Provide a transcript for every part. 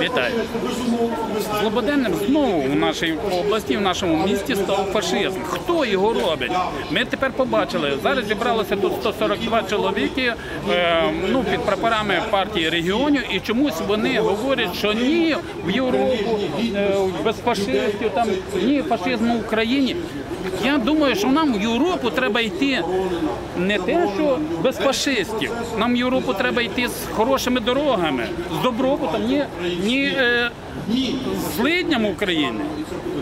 Вітаю. Злободенним знову в нашій області, в нашому місті став фашизм. Хто його робить? Ми тепер побачили. Зараз зібралося тут 142 чоловіки е, ну, під прапорами партії регіонів, і чомусь вони говорять, що ні в Європу, е, без фашистів, там ні фашизму в Україні. Я думаю, що нам в Європу треба йти не те, що без фашистів. Нам в Європу треба йти з хорошими дорогами, з добробутом, ні, ні е, злидням в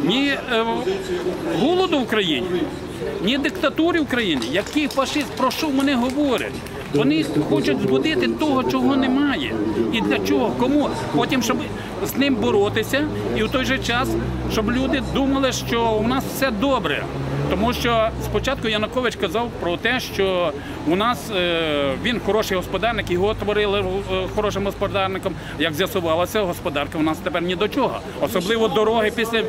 ні е, голоду в Україні, ні диктатури в Україні. Який фашист, про що вони говорять? Вони хочуть збудити того, чого немає. І для чого? Кому? Потім, щоб з ним боротися, і в той же час, щоб люди думали, що у нас все добре. Тому що спочатку Янукович казав про те, що у нас е, він хороший господарник, його творили е, хорошим господарником. Як з'ясувалося, господарка у нас тепер ні до чого. Особливо дороги після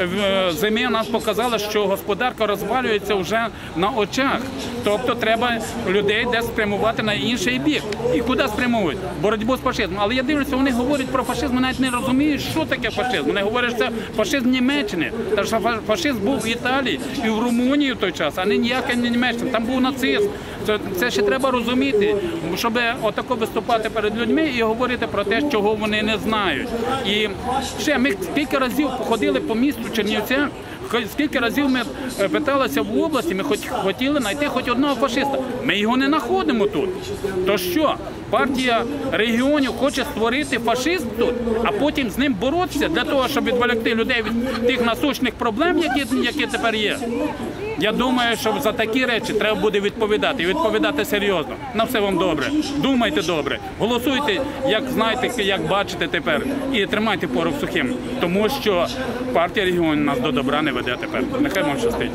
е, зими нас показали, що господарка розвалюється вже на очах. Тобто треба людей десь спрямувати на інший бік. І куди спрямовують? Боротьбу з фашизмом. Але я дивлюся, вони говорять про фашизм, навіть не розуміють, що таке фашизм. Вони говорять, що це фашизм Німеччини. Та що фашизм був в Італії і в Румунії в той час, а не ніяка не Німеччина. Там був нацизм. Це, це ще треба розуміти, щоб отако виступати перед людьми і говорити про те, чого вони не знають. І ще ми кілька разів походили по місту Чернівця. Скільки разів ми е, питалися в області, ми хоч хотіли знайти хоч одного фашиста. Ми його не знаходимо тут. То що? Партія регіонів хоче створити фашизм тут, а потім з ним боротися для того, щоб відволікти людей від тих насущних проблем, які, які тепер є. Я думаю, що за такі речі треба буде відповідати і відповідати серйозно. На все вам добре. Думайте добре, голосуйте, як знаєте, як бачите тепер, і тримайте порох сухим, тому що партія регіонів нас до добра не веде тепер. Нехай вам щастить.